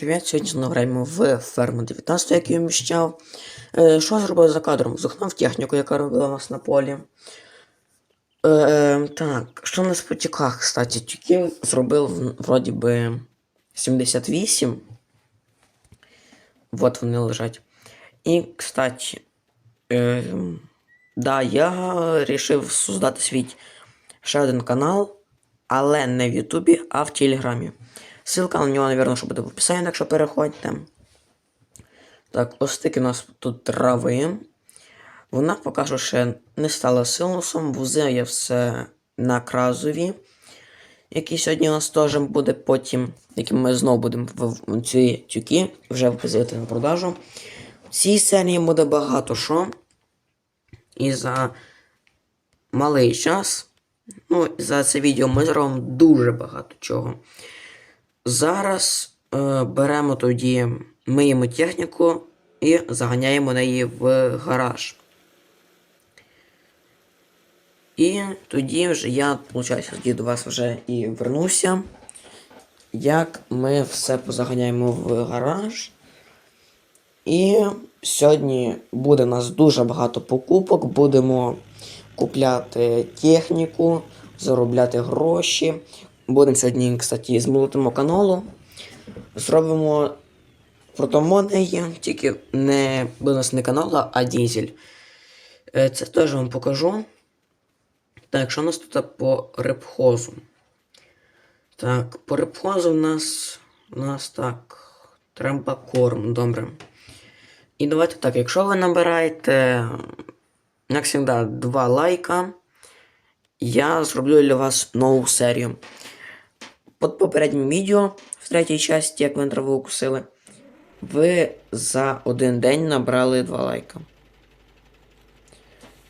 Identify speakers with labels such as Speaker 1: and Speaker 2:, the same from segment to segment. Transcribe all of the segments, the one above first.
Speaker 1: привіт! Сьогодні знову граємо в ферму 19, як я обіцяв. Е, що зробив за кадром? Зухнув техніку, яка робила нас на полі. Е, так, що у нас по тіках, кстати, тюків зробив вроді би 78. Вот вони лежать. І, кстати, е, да, я вирішив создати свій ще один канал, але не в Ютубі, а в Телеграмі. Ссылка на нього, наверное, що буде в описанні, так що переходьте. Так, ось таки у нас тут трави. Вона поки що ще не стала силусом. Вузи є все на кразові. Який сьогодні у нас теж буде потім, яким ми знову будемо в, ці тюки вже вписувати на продажу. В цій серії буде багато що. І за малий час. Ну, за це відео ми зробимо дуже багато чого. Зараз е, беремо тоді, миємо техніку і заганяємо неї в гараж. І тоді вже я, виходить, тоді до вас вже і вернуся. Як ми все позаганяємо в гараж. І сьогодні буде у нас дуже багато покупок. Будемо купляти техніку, заробляти гроші. Будемо сьогодні, кстати, змолотимо каналу. Зробимо протомонеї, тільки не нас не канала, а дізель. Е, Це теж вам покажу. Так, що у нас тут по репхозу? Так, по репхозу у нас у нас так. Треба корм, добре. І давайте так, якщо ви набираєте, як завжди, 2 лайка, я зроблю для вас нову серію. Под попереднім відео, в третій часті, як ви траву укусили, ви за один день набрали 2 лайка.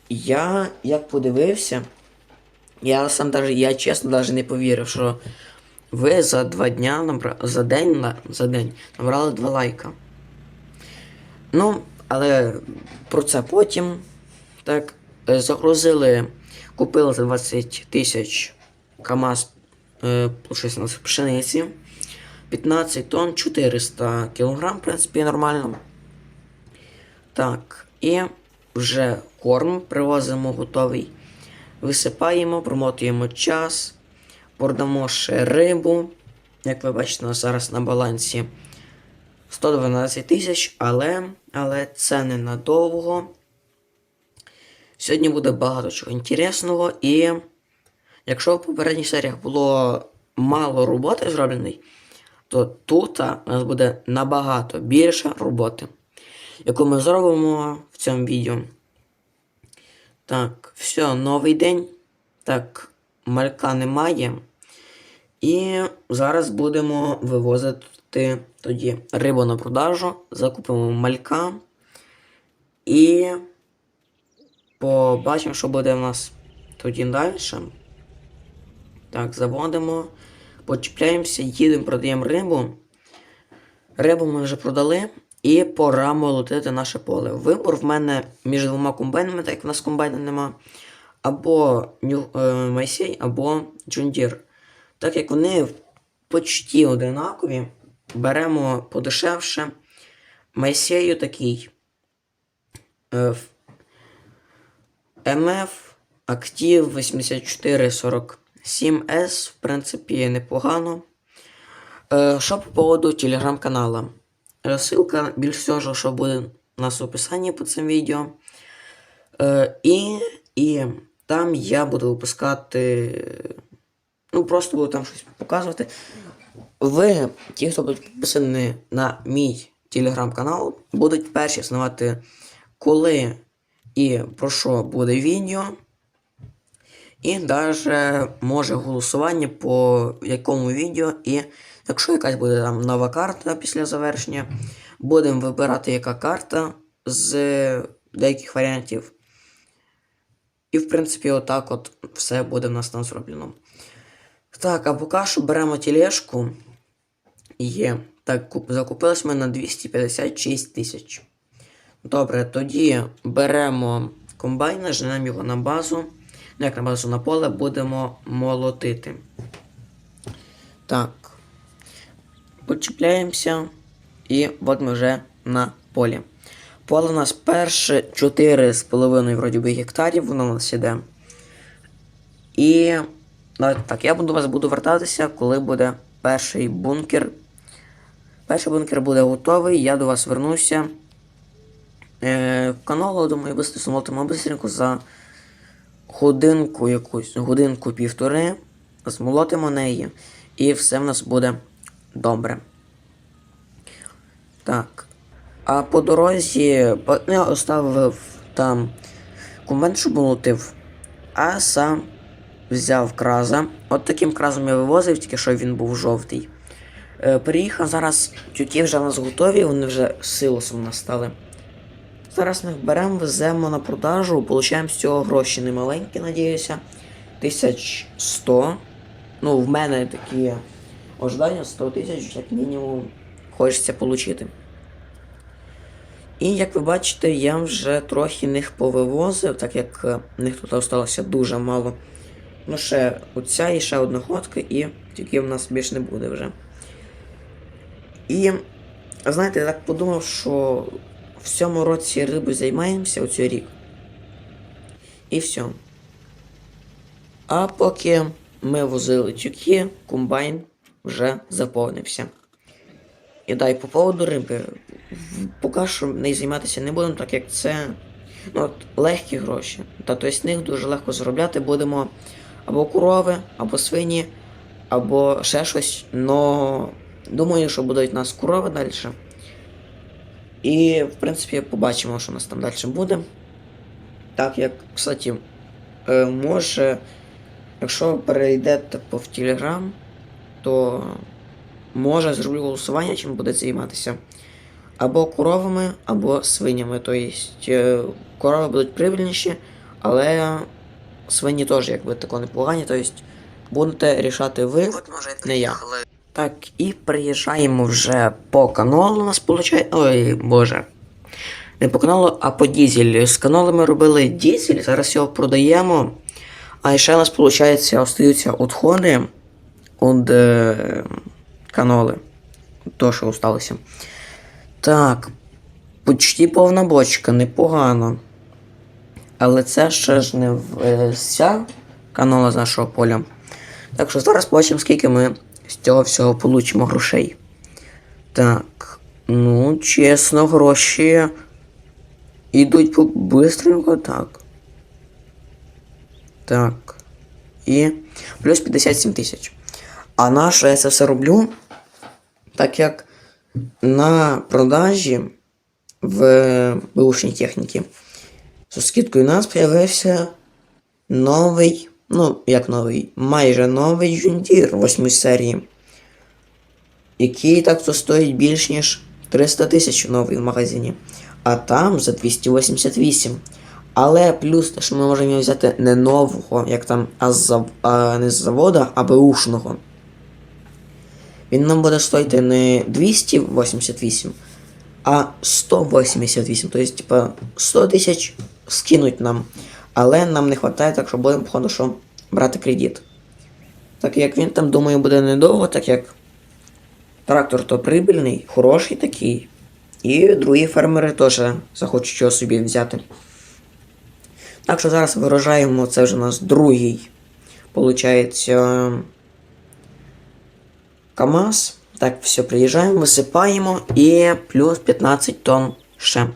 Speaker 1: Я як подивився, я сам даже, я чесно даже не повірив, що ви за два дня набра... за день за день набрали 2 лайка. Ну, але про це потім. Так, загрузили, купили за 20 тисяч КАМАЗ щось у нас пшениці. 15 тонн, 400 кілограм, в принципі, нормально. Так, і вже корм привозимо готовий. Висипаємо, промотуємо час, продамо ще рибу. Як ви бачите, у нас зараз на балансі 112 тисяч, але, але це ненадовго. Сьогодні буде багато чого інтересного, і якщо в попередніх серіях було мало роботи зробленої, то тут у нас буде набагато більше роботи, яку ми зробимо в цьому відео. Так, все, новий день. Так, малька немає. І зараз будемо вивозити тоді рибу на продажу, закупимо малька і побачимо, що буде в нас тоді далі. Так, заводимо. Почіпляємося, їдемо, продаємо рибу. Рибу ми вже продали. І пора молотити наше поле. Вибор в мене між двома комбайнами, так як в нас комбайна нема. Або е, Майсей, або Джундір. Так як вони почті одинакові, беремо подешевше. Майсею такий МФ Актів 8440. 7С, в принципі, непогано. Е, що по поводу телеграм-канала? Розсилка більш всього, що буде у нас в описанні по цим відео. Е, і і там я буду випускати. Ну, просто буду там щось показувати. Ви, ті, хто будуть підписані на мій телеграм-канал, будуть перші знавати, коли і про що буде відео. І навіть може голосування по якому відео. І якщо якась буде там нова карта після завершення, будемо вибирати, яка карта з деяких варіантів. І, в принципі, отак от все буде в нас там зроблено. Так, а поки що беремо тележку. Є. Так, куп- закупились ми на 256 тисяч. Добре, тоді беремо комбайна, женемо його на базу. Ну, як на базу на поле, будемо молотити. Так. Почіпляємося. І от ми вже на полі. Поле у нас перше 4,5 вроді би гектарів, воно у нас іде. І давайте так, я буду вас буду вертатися, коли буде перший бункер. Перший бункер буде готовий, я до вас вернуся. Е, каналу, думаю, смотримо быстренько за годинку якусь, годинку півтори. Змолотимо неї, і все в нас буде добре. Так. А по дорозі я оставив там кумент, щоб молотив, а сам взяв краза. От таким кразом я вивозив, тільки що він був жовтий. Е, приїхав зараз, тюки вже в нас готові, вони вже силосом настали. Зараз ми беремо, веземо на продажу, получаємо з цього гроші немаленькі, надіюся. 1100. Ну, в мене такі ожидання 100 тисяч, як мінімум, хочеться отримати. І як ви бачите, я вже трохи них повивозив, так як них тут залишилося дуже мало. Ну, ще оця і ще одна ходка, і тільки в нас більше не буде вже. І знаєте, я так подумав, що в цьому році рибою займаємося оцей рік. І все. А поки ми возили тюки, комбайн вже заповнився. І дай по поводу риби. Поки що нею займатися не будемо, так як це ну, от, легкі гроші. Та тобто з них дуже легко заробляти будемо або корови, або свині, або ще щось. Но думаю, що будуть у нас корови далі. І, в принципі, побачимо, що у нас там далі буде. Так як, кстати, е, може, якщо перейдете по в Телеграм, то може зроблю голосування, чим буде займатися. Або коровами, або свинями. Тобто е, корови будуть прибильніші, але свині теж якби тако непогані. Тобто будете рішати ви, не я. Так, і приїжджаємо вже по каналу у нас виходить. Ой, боже. Не по каналу, а по дізель. З каналу ми робили дізель, зараз його продаємо. А ще у нас, виходить, остаються відходи від е, канали. То, що осталося. Так. Почти повна бочка, непогано. Але це ще ж не вся канала з нашого поля. Так що зараз побачимо, скільки ми з цього всього получимо грошей. Так. Ну, чесно, гроші йдуть по бистренько, так. Так. І плюс 57 тисяч. А на що я це все роблю? Так як на продажі в бушній техніці з скидкою у нас з'явився новий, ну, як новий, майже новий Джундір 8 серії, який так то стоїть більш ніж 300 тисяч в магазині. А там за 288. Але плюс те, що ми можемо взяти не нового, як там, а, з, а не з завода, а беушного. Він нам буде стоїти не 288, а 188. Тобто, типа, 100 тисяч скинуть нам. Але нам не вистачає, так що будемо, походу, що брати кредит. Так як він там, думаю, буде недовго, так як трактор то прибильний, хороший такий. І другі фермери теж захочуть його собі взяти. Так що зараз виражаємо, це вже у нас другий, получається, КАМАЗ. Так, все, приїжджаємо, висипаємо і плюс 15 тонн ще.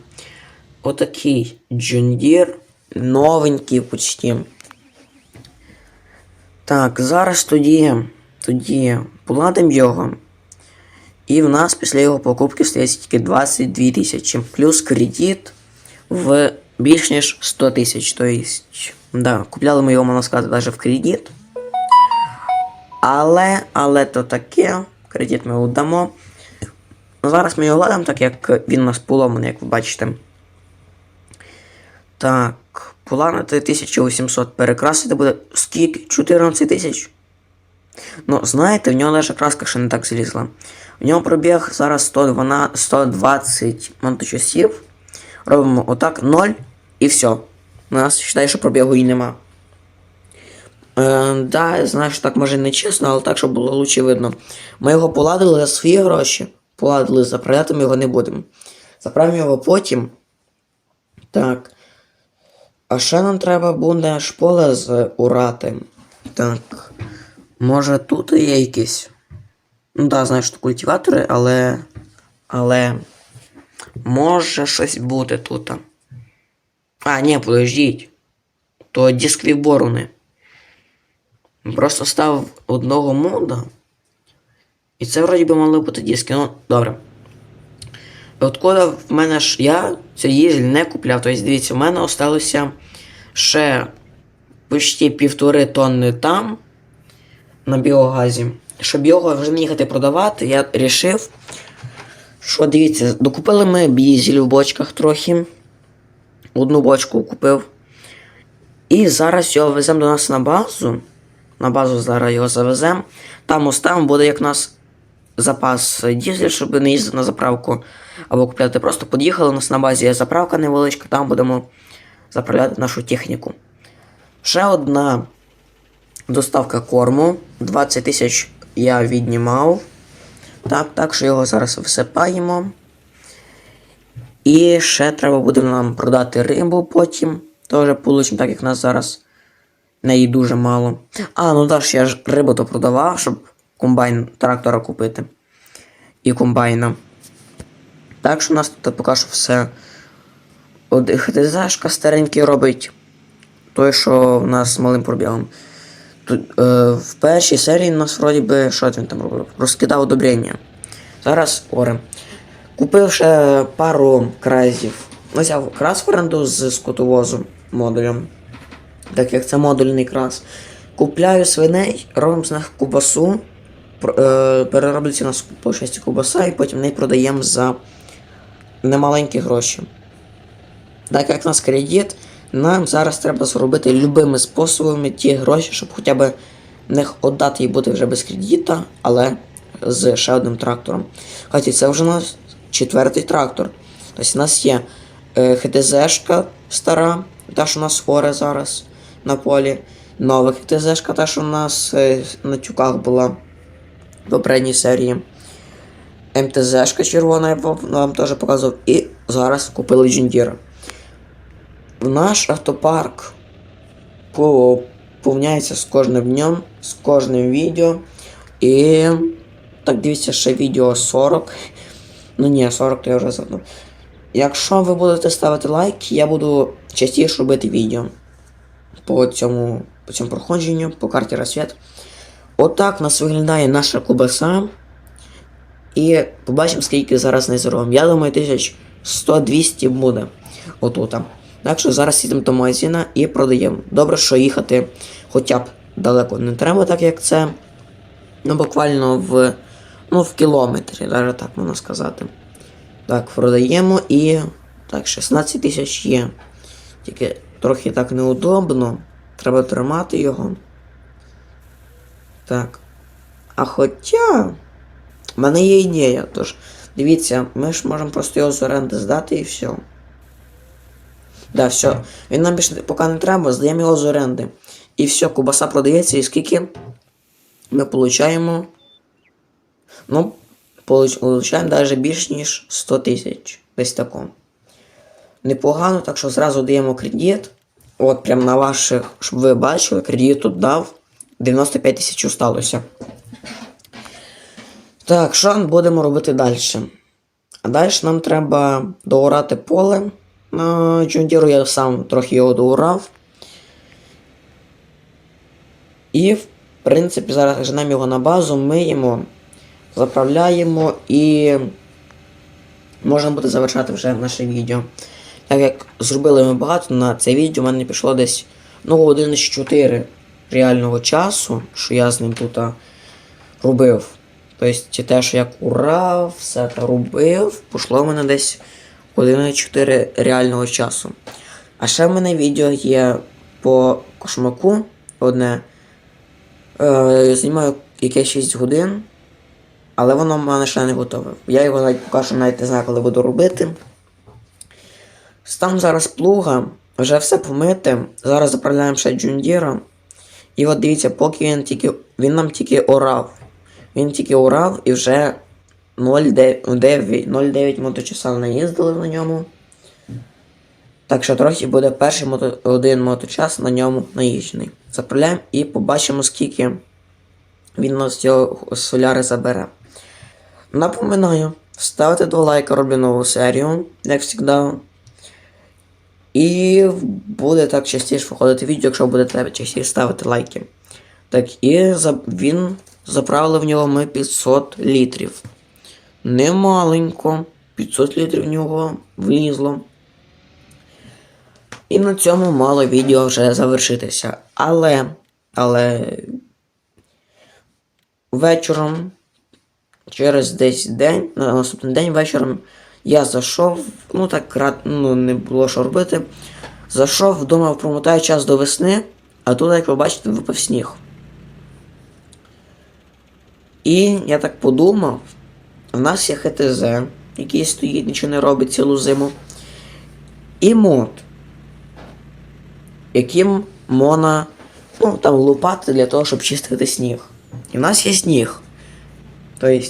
Speaker 1: Отакий джундір, новенький почти. Так, зараз тоді, тоді поладимо його. І в нас після його покупки стається тільки 22 тисячі. Плюс кредит в більш ніж 100 тисяч. Тобто, да, купляли ми його, можна сказати, навіть в кредит. Але, але то таке, кредит ми віддамо. Зараз ми його ладимо, так як він у нас поломаний, як ви бачите. Так, поламати 1800 перекрасити буде скільки? 14 тисяч. Ну, знаєте, в нього навіть краска ще не так злізла. В нього пробіг зараз 112, 120 моточасів. Робимо отак 0 і все. У нас вважає, що пробігу і нема. Е, да, що так може не чесно, але так, щоб було лучше видно. Ми його поладили за свої гроші. поладили, заправляти ми його не будемо. Заправимо його потім. Так. А ще нам треба буде ж поле з урати. Так. Може тут є якісь. Ну знаю, що культиватори, але. Але. Може щось бути тут. А, ні, подождіть. То дискові борони. Просто став одного мода. І це вроді би мали бути диски. Ну, добре. От в мене ж я цей дізель не купляв, тобто дивіться, в мене осталося ще почти півтори тонни там на біогазі. Щоб його вже не їхати продавати, я вирішив, що дивіться, докупили ми дізель в бочках трохи. Одну бочку купив. І зараз його веземо до нас на базу. На базу зараз його завеземо. Там оставимо, буде як нас запас дізель, щоб не їздити на заправку або купляти. Просто під'їхали, у нас на базі заправка невеличка, там будемо заправляти нашу техніку. Ще одна доставка корму. 20 тисяч я віднімав. Так, так що його зараз висипаємо. І ще треба буде нам продати рибу потім. Теж получимо, так як нас зараз неї дуже мало. А, ну так, я ж рибу то продавав, щоб комбайн трактора купити. І комбайна. Так що у нас тут поки що все. От ХТЗшка старенький робить той, що в нас з малим пробігом. Тут, е, в першій серії у нас вроді би, що він там робив? Розкидав одобрення. Зараз оре. Купив ще пару кразів. Взяв крас в оренду з скотовозу модулем. Так як це модульний крас. Купляю свиней, робимо з них кубасу, е, перероблюється на по часті кубаса і потім неї продаємо за немаленькі гроші. Так як у нас кредит, нам зараз треба зробити любими способами ті гроші, щоб хоча б них віддати і бути вже без кредита, але з ще одним трактором. Хоча це вже у нас четвертий трактор. Тобто у нас є е, ХТЗшка стара, та, що у нас хоре зараз на полі. Нова ХТЗшка, та, що у нас е, на тюках була попередній серії. МТЗшка червона, я вам теж показував. І зараз купили Джіндіра. Наш автопарк поповняється з кожним днем, з кожним відео. І так дивіться ще відео 40. Ну ні, 40 то я вже забув. Якщо ви будете ставити лайк, я буду частіше робити відео по цьому, по цьому проходженню, по карті розсвіт. Отак у нас виглядає наша кубаса. І побачимо, скільки зараз не заробимо. Я думаю, тисяч 100-200 буде. Отут. Так що зараз їдемо до магазина і продаємо. Добре, що їхати хоча б далеко не треба, так як це. Ну, буквально в, ну, в кілометрі, навіть так можна сказати. Так, продаємо і. Так, 16 тисяч є. Тільки трохи так неудобно. Треба тримати його. Так. А хоча. В мене є ідея. Тож, дивіться, ми ж можемо просто його з оренди здати і все. Да, все. Він нам більше поки не треба, здаємо його з оренди. І все, кубаса продається, і скільки ми получаємо. Ну, получаємо навіть більш ніж 100 тисяч. Десь тако. Непогано, так що зразу даємо кредит. От прям на ваших, щоб ви бачили, кредит тут дав. 95 тисяч осталося. Так, що будемо робити далі? А далі нам треба доорати поле на Джундіру, я сам трохи його доурав. І, в принципі, зараз женемо його на базу, миємо, заправляємо і можна буде завершати вже наше відео. Так як зробили ми багато на це відео, в мене пішло десь ну, години 4 реального часу, що я з ним тут робив. Тобто те, що я курав, все це робив, пішло в мене десь години 4 реального часу. А ще в мене відео є по кошмаку одне. Е, знімаю якесь 6 годин, але воно в мене ще не готове. Я його навіть поки що навіть не знаю, коли буду робити. Стан зараз плуга, вже все помите. Зараз заправляємо ще джундіра. І от дивіться, поки він тільки. Він нам тільки орав. Він тільки орав і вже 0,9 0,9 моточаса наїздили на ньому. Так що трохи буде перший мото, один моточас на ньому наїжджений. Заправляємо і побачимо, скільки він нас цього соляри забере. Напоминаю, ставити два лайка, роблю нову серію, як завжди. І буде так частіше виходити відео, якщо будете частіше ставити лайки. Так, і він заправили в нього ми 500 літрів. Немаленько. 500 літрів в нього влізло. І на цьому мало відео вже завершитися. Але, але вечором, через десь день, на наступний день вечором, я зайшов, ну так ну, не було що робити. Зайшов, думав, промотаю час до весни, а тут, як ви бачите, випав сніг. І я так подумав, в нас є ХТЗ, який стоїть, нічого не робить цілу зиму. І мод, яким можна ну, там, лупати для того, щоб чистити сніг. І в нас є сніг. Тобто?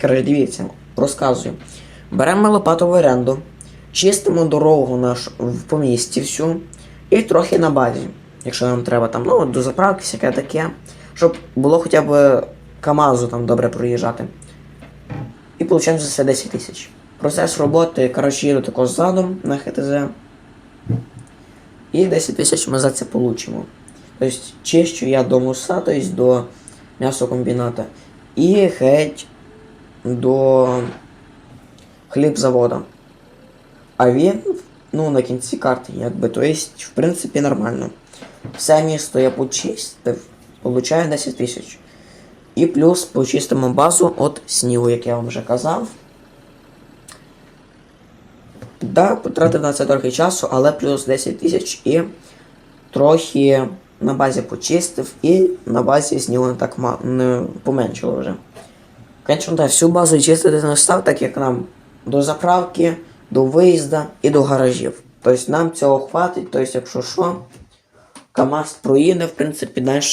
Speaker 1: Коротше, дивіться, розказую. Беремо лопату в оренду, чистимо дорогу наш в помісті всю і трохи на базі, якщо нам треба там, ну, до заправки всяке таке, щоб було хоча б КАМАЗу там добре проїжджати. І получаємо за це 10 тисяч. Процес роботи, коротше, їду тако задом на ХТЗ. І 10 тисяч ми за це получимо. Тобто чищу я до муса, тобто до м'ясокомбіната. І геть до хлібзавода. А він, ну, на кінці карти, якби, то есть, в принципі, нормально. Все місто я почистив, получаю 10 тисяч. І плюс почистимо базу від снігу, як я вам вже казав. Да, потратив на це трохи часу, але плюс 10 тисяч і трохи на базі почистив, і на базі снігу не так не поменшило вже. Звісно, так, всю базу чистити не став, так як нам до заправки, до виїзда і до гаражів. Тобто нам цього хватить, тобто, якщо що, КАМАЗ проїде, в принципі, далі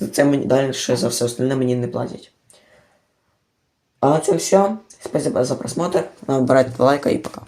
Speaker 1: за це мені далі за все остальне мені не платять. А на цьому все. Спасибо за просмотр. Набирайте лайка і пока.